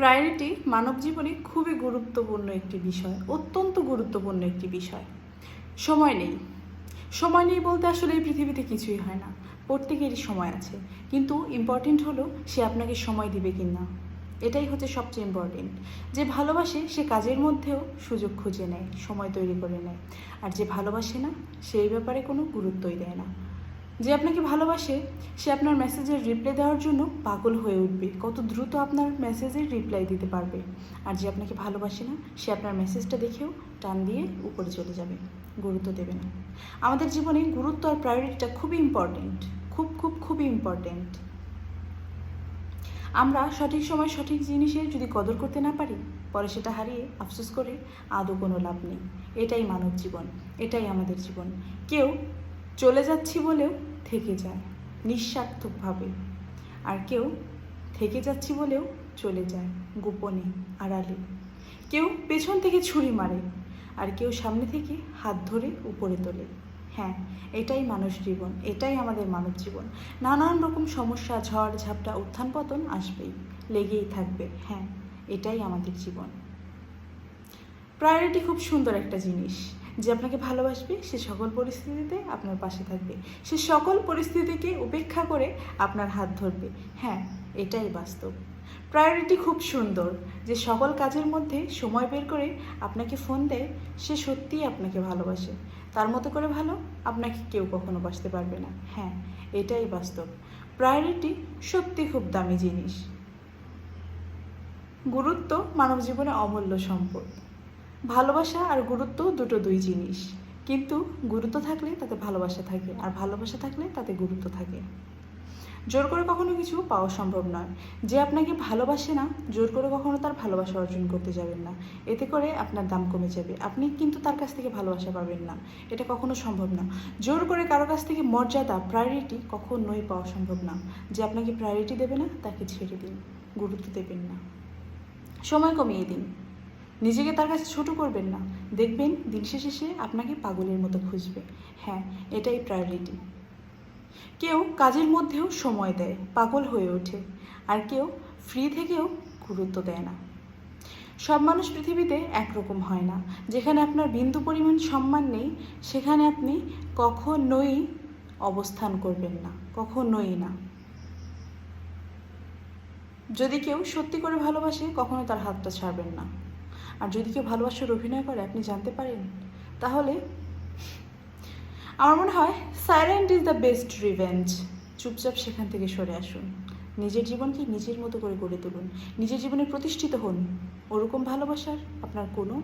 Priority মানব জীবনে খুবই গুরুত্বপূর্ণ একটি বিষয়, অত্যন্ত গুরুত্বপূর্ণ একটি বিষয়। সময় নেই। সময় নেই বলতে আসলে এই পৃথিবীতে কিছুই হয় না। প্রত্যেকেরই সময় আছে। কিন্তু ইম্পর্টেন্ট হলো সে আপনাকে সময় দিবে কি না। এটাই হচ্ছে সবচেয়ে ইম্পর্টেন্ট যে ভালোবাসে, সে কাজের মধ্যেও সুযোগ খুঁজে নেয়, সময় তৈরি করে নেয়। আর যে ভালোবাসে না সেই ব্যাপারে কোনো গুরুত্বই দেয় না। যে আপনাকে ভালোবাসে, সে আপনার মেসেজের রিপ্লাই দেওয়ার জন্য পাগল হয়ে উঠবে। কত দ্রুত আপনার মেসেজের রিপ্লাই দিতে পারবে। আর যে আপনাকে ভালোবাসে না, সে আপনার মেসেজটা দেখেও টান দিয়ে উপরে চলে যাবে। গুরুত্ব দেবে না। আমাদের জীবনে গুরুত্ব আর প্রায়োরিটিটা খুবই ইম্পর্টেন্ট খুব খুব খুবই ইম্পর্টেন্ট আমরা সঠিক সময় সঠিক জিনিসের যদি কদর করতে না পারি, পরে সেটা হারিয়ে আফসোস করে আদৌ কোনো লাভ নেই। এটাই মানব জীবন। এটাই আমাদের জীবন। কেউ চলে যাচ্ছি বলেও থেকে যায় নিঃস্বার্থকভাবে আর কেউ থেকে যাচ্ছি বলেও চলে যায় গোপনে, আড়ালে। কেউ পেছন থেকে ছুরি মারে, আর কেউ সামনে থেকে হাত ধরে উপরে তোলে। হ্যাঁ এটাই মানুষ জীবন, এটাই আমাদের মানব জীবন। নানান রকম সমস্যা, ঝড়, ঝাপটা, উত্থান পতন আসবেই, লেগেই থাকবে। হ্যাঁ এটাই আমাদের জীবন। প্রায়োরিটি খুব সুন্দর একটা জিনিস। যে আপনাকে ভালোবাসবে, সে সকল পরিস্থিতিতে আপনার পাশে থাকবে। সে সকল পরিস্থিতিকে উপেক্ষা করে আপনার হাত ধরবে। হ্যাঁ এটাই বাস্তব। প্রায়োরিটি খুব সুন্দর, যে সকল কাজের মধ্যে সময় বের করে আপনাকে ফোন দেয়, সে সত্যিই আপনাকে ভালোবাসে। তার মতো করে ভালো আপনাকে কেউ কখনো বাসতে পারবে না। হ্যাঁ এটাই বাস্তব। প্রায়োরিটি সত্যি খুব দামি জিনিস। গুরুত্ব মানব জীবনে অমূল্য সম্পদ। ভালোবাসা আর গুরুত্ব দুটো দুই জিনিস। কিন্তু গুরুত্ব থাকলে তাতে ভালোবাসা থাকে আর ভালোবাসা থাকলে তাতে গুরুত্ব থাকে। জোর করে কখনো কিছু পাওয়া সম্ভব নয়। যে আপনাকে ভালোবাসে না, জোর করে কখনো তার ভালোবাসা অর্জন করতে যাবেন না। এতে করে আপনার দাম কমে যাবে। আপনি কিন্তু তার কাছ থেকে ভালোবাসা পাবেন না। এটা কখনো সম্ভব না। জোর করে কারও কাছ থেকে মর্যাদা প্রায়োরিটি কখনোই পাওয়া সম্ভব না। যে আপনাকে প্রায়োরিটি দেবে না, তাকে ছেড়ে দিন, গুরুত্ব দেবেন না। সময় কমিয়ে দিন। নিজেকে তার কাছে ছোট করবেন না। দেখবেন দিন শেষে সে আপনাকে পাগলের মতো খুঁজবে। হ্যাঁ এটাই প্রায়োরিটি কেউ কাজের মধ্যেও সময় দেয়, পাগল হয়ে ওঠে। আর কেউ ফ্রি থেকেও গুরুত্ব দেয় না। সব মানুষ পৃথিবীতে একরকম হয় না। যেখানে আপনার বিন্দু পরিমাণ সম্মান নেই, সেখানে আপনি কখনোই অবস্থান করবেন না, কখনোই না। যদি কেউ সত্যি করে ভালোবাসে কখনো তার হাতটা ছাড়বেন না। আর যদি কেউ ভালোবাসার অভিনয় করে, আপনি জানতে পারেন। তাহলে আমার মনে হয় silent is the best revenge চুপচাপ সেখান থেকে সরে আসুন। নিজের জীবনকে নিজের মতো করে গড়ে তুলুন। নিজের জীবনে প্রতিষ্ঠিত হন। ওরকম ভালোবাসার আপনার কোনো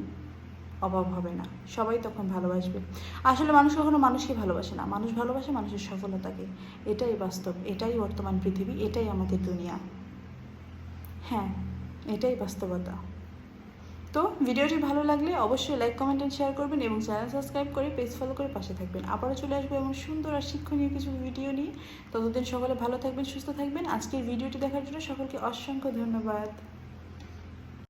অভাব হবে না। সবাই তখন ভালোবাসবে। আসলে মানুষ কখনো মানুষকে ভালোবাসে না। মানুষ ভালোবাসে মানুষের সফলতাকে। এটাই বাস্তব। এটাই বর্তমান পৃথিবী। এটাই আমাদের দুনিয়া। হ্যাঁ এটাই বাস্তবতা। তো ভিডিওটি ভালো লাগলে অবশ্যই লাইক কমেন্ট অ্যান্ড শেয়ার করবেন এবং চ্যানেল সাবস্ক্রাইব করে পেজ ফলো করে পাশে থাকবেন। আবারও চলে আসব এমন সুন্দর আর শিক্ষণীয় কিছু ভিডিও নিয়ে। ততদিন সকলে ভালো থাকবেন, সুস্থ থাকবেন। আজকের ভিডিওটি দেখার জন্য সকলকে অসংখ্য ধন্যবাদ।